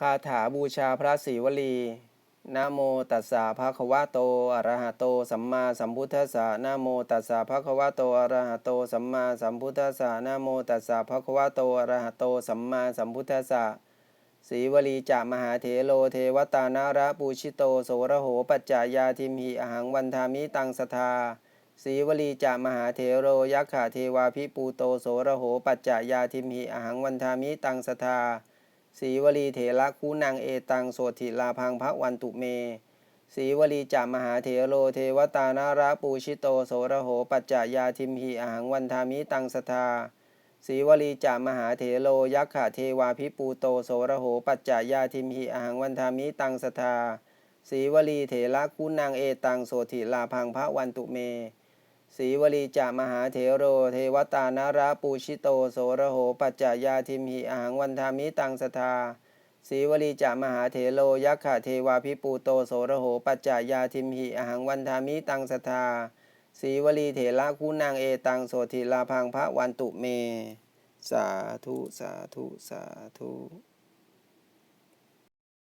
คาถาบูชาพระศรีวลีนะโมตัสสะภะคะวะโต อะระหะโต สัมมาสัมพุทธัสสะนะโมตัสสะภะคะวะโต อะระหะโต สัมมาสัมพุทธัสสะนะโมตัสสะภะคะวะโต อะระหะโต สัมมาสัมพุทธัสสะศรีวลีจะมหาเถโลเทวตานาระปูชิโตโสระโหปัจจายาทิมหิอหังวันทามิตังสทาศรีวลีจะมหาเถโรยักขะเทวาภิปูโตโสระโหปัจจายาทิมหิอหังวันทามิตังสทา สีวลีเถระคูนางเอตังโสติลาพังพระวันตุเม สีวลีจามหาเถโรเทวตานาระปูชิโตโสระโหปัจจายาทิมหิอหังวันทามิตังสทาสีวลีจามหาเถโรยักขะเทวาภิปูโตโสระโหปัจจายาทิมหิอหังวันทามิตังสทาสีวลีเถระคูนางเอตังโสติลาพังพระวันตุเม สีวลีจามหาเถโร เทวตานาระปูชิโตโสระโห ปัจจายาทิมหิอาหังวันทามิตังสทาสีวลีจามหาเถโลยักขะเทวาภิปูโตโสระโห ปัจจายาทิมหิอาหังวันทามิตังสทาสีวลีเถระคุณนางเอตังโสธิลาพังพระวันตุเม สาธุ สาธุ สาธุ